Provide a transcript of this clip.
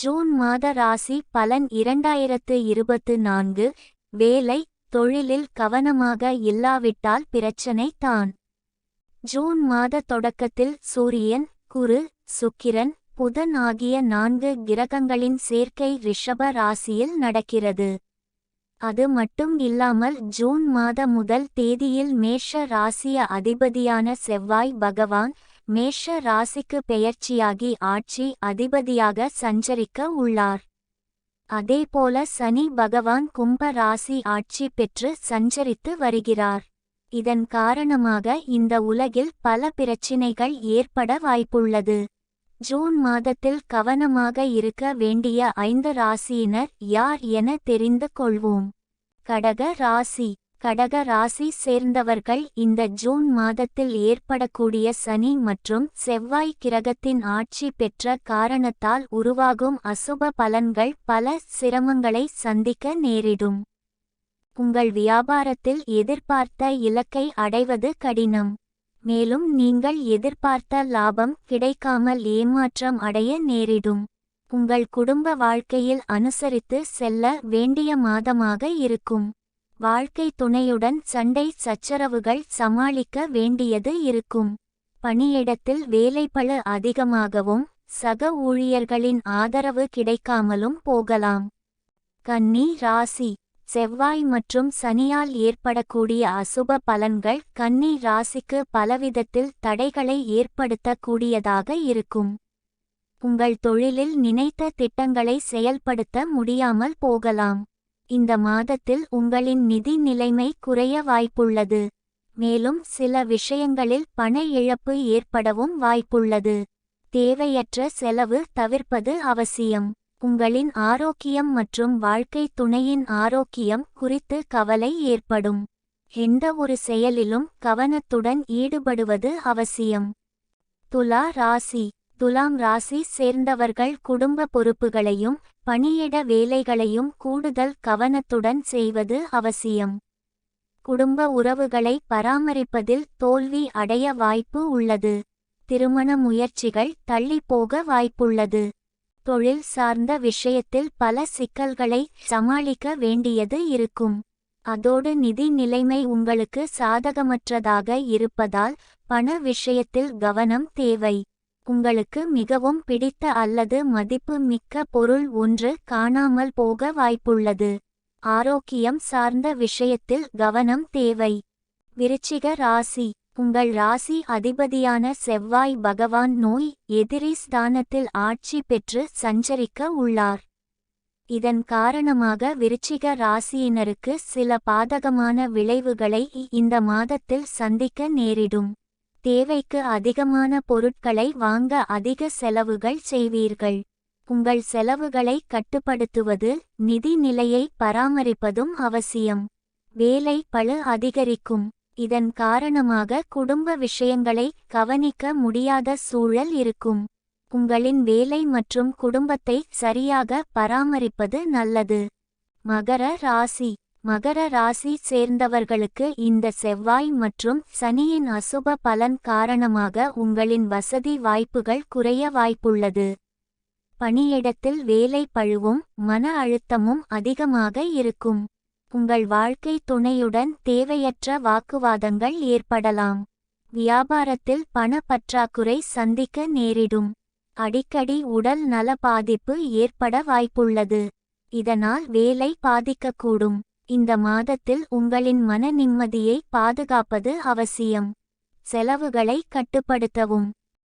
June மாத ராசி பலன் இரண்டாயிரத்து இருபத்து நான்கு. வேலை தொழிலில் கவனமாக இல்லாவிட்டால் பிரச்சனை தான். ஜூன் மாத தொடக்கத்தில் சூரியன் குரு சுக்கிரன் புதன் ஆகிய நான்கு கிரகங்களின் சேர்க்கை ரிஷப ராசியில் நடக்கிறது. அது மட்டும் இல்லாமல் ஜூன் மாத முதல் தேதியில் மேஷ ராசிய அதிபதியான செவ்வாய் பகவான் மேஷ ராசிக்கு பெயர்ச்சியாகி ஆட்சி அதிபதியாக சஞ்சரிக்க உள்ளார். அதேபோல சனி பகவான் கும்ப ராசி ஆட்சி பெற்று சஞ்சரித்து வருகிறார். இதன் காரணமாக இந்த உலகில் பல பிரச்சினைகள் ஏற்பட வாய்ப்புள்ளது. ஜூன் மாதத்தில் கவனமாக இருக்க வேண்டிய ஐந்து ராசியினர் யார் என தெரிந்து கொள்வோம். கடக ராசி. கடக ராசி சேர்ந்தவர்கள் இந்த ஜூன் மாதத்தில் ஏற்படக்கூடிய சனி மற்றும் செவ்வாய் கிரகத்தின் ஆட்சி பெற்ற காரணத்தால் உருவாகும் அசுப பலன்கள் பல சிரமங்களை சந்திக்க நேரிடும். உங்கள் வியாபாரத்தில் எதிர்பார்த்த இலக்கை அடைவது கடினம். மேலும் நீங்கள் எதிர்பார்த்த லாபம் கிடைக்காமல் ஏமாற்றம் அடைய நேரிடும். உங்கள் குடும்ப வாழ்க்கையில் அனுசரித்து செல்ல வேண்டிய மாதமாக இருக்கும். வாழ்க்கை துணையுடன் சண்டை சச்சரவுகள் சமாளிக்க வேண்டியது இருக்கும். பணியிடத்தில் வேலைப்பளு அதிகமாகவும் சக ஊழியர்களின் ஆதரவு கிடைக்காமலும் போகலாம். கன்னி ராசி. செவ்வாய் மற்றும் சனியால் ஏற்படக்கூடிய அசுப பலன்கள் கன்னி ராசிக்கு பலவிதத்தில் தடைகளை ஏற்படுத்தக்கூடியதாக இருக்கும். உங்கள் தொழிலில் நினைத்த திட்டங்களை செயல்படுத்த முடியாமல் போகலாம். இந்த மாதத்தில் உங்களின் நிதி நிலைமை குறைய வாய்ப்புள்ளது. மேலும் சில விஷயங்களில் பண இழப்பு ஏற்படவும் வாய்ப்புள்ளது. தேவையற்ற செலவு தவிர்ப்பது அவசியம். உங்களின் ஆரோக்கியம் மற்றும் வாழ்க்கை துணையின் ஆரோக்கியம் குறித்து கவலை ஏற்படும். எந்த ஒரு செயலிலும் கவனத்துடன் ஈடுபடுவது அவசியம். துலா ராசி. துலாம் ராசி சேர்ந்தவர்கள் குடும்ப பொறுப்புகளையும் பணியிட வேலைகளையும் கூடுதல் கவனத்துடன் செய்வது அவசியம். குடும்ப உறவுகளை பராமரிப்பதில் தோல்வி அடைய வாய்ப்பு உள்ளது. திருமண முயற்சிகள் தள்ளி போக வாய்ப்புள்ளது. தொழில் சார்ந்த விஷயத்தில் பல சிக்கல்களை சமாளிக்க வேண்டியது இருக்கும். அதோடு நிதி நிலைமை உங்களுக்கு சாதகமற்றதாக இருப்பதால் பண விஷயத்தில் கவனம் தேவை. உங்களுக்கு மிகவும் பிடித்த அல்லது மதிப்பு மிக்க பொருள் ஒன்று காணாமல் போக வாய்ப்புள்ளது. ஆரோக்கியம் சார்ந்த விஷயத்தில் கவனம் தேவை. விருச்சிக ராசி. உங்கள் ராசி அதிபதியான செவ்வாய் பகவான் நோய் எதிரி ஸ்தானத்தில் ஆட்சி பெற்று சஞ்சரிக்க உள்ளார். இதன் காரணமாக விருச்சிக ராசியினருக்கு சில பாதகமான விளைவுகளை இந்த மாதத்தில் சந்திக்க நேரிடும். தேவைக்கு அதிகமான பொருட்களை வாங்க அதிக செலவுகள் செய்வீர்கள். உங்கள் செலவுகளை கட்டுப்படுத்துவது நிதி நிலையை பராமரிப்பதும் அவசியம். வேலை பழு அதிகரிக்கும். இதன் காரணமாக குடும்ப விஷயங்களை கவனிக்க முடியாத சூழல் இருக்கும். உங்களின் வேலை மற்றும் குடும்பத்தை சரியாக பராமரிப்பது நல்லது. மகர ராசி. மகர ராசி சேர்ந்தவர்களுக்கு இந்த செவ்வாய் மற்றும் சனியின் அசுப பலன் காரணமாக உங்களின் வசதி வாய்ப்புகள் குறைய வாய்ப்புள்ளது. பணியிடத்தில் வேலை பழுவும் மன அழுத்தமும் அதிகமாக இருக்கும். உங்கள் வாழ்க்கை துணையுடன் தேவையற்ற வாக்குவாதங்கள் ஏற்படலாம். வியாபாரத்தில் பண பற்றாக்குறை சந்திக்க நேரிடும். அடிக்கடி உடல் நல பாதிப்பு ஏற்பட வாய்ப்புள்ளது. இதனால் வேலை பாதிக்கக்கூடும். இந்த மாதத்தில் உங்களின் மன நிம்மதியை பாதுகாப்பது அவசியம். செலவுகளை கட்டுப்படுத்தவும்.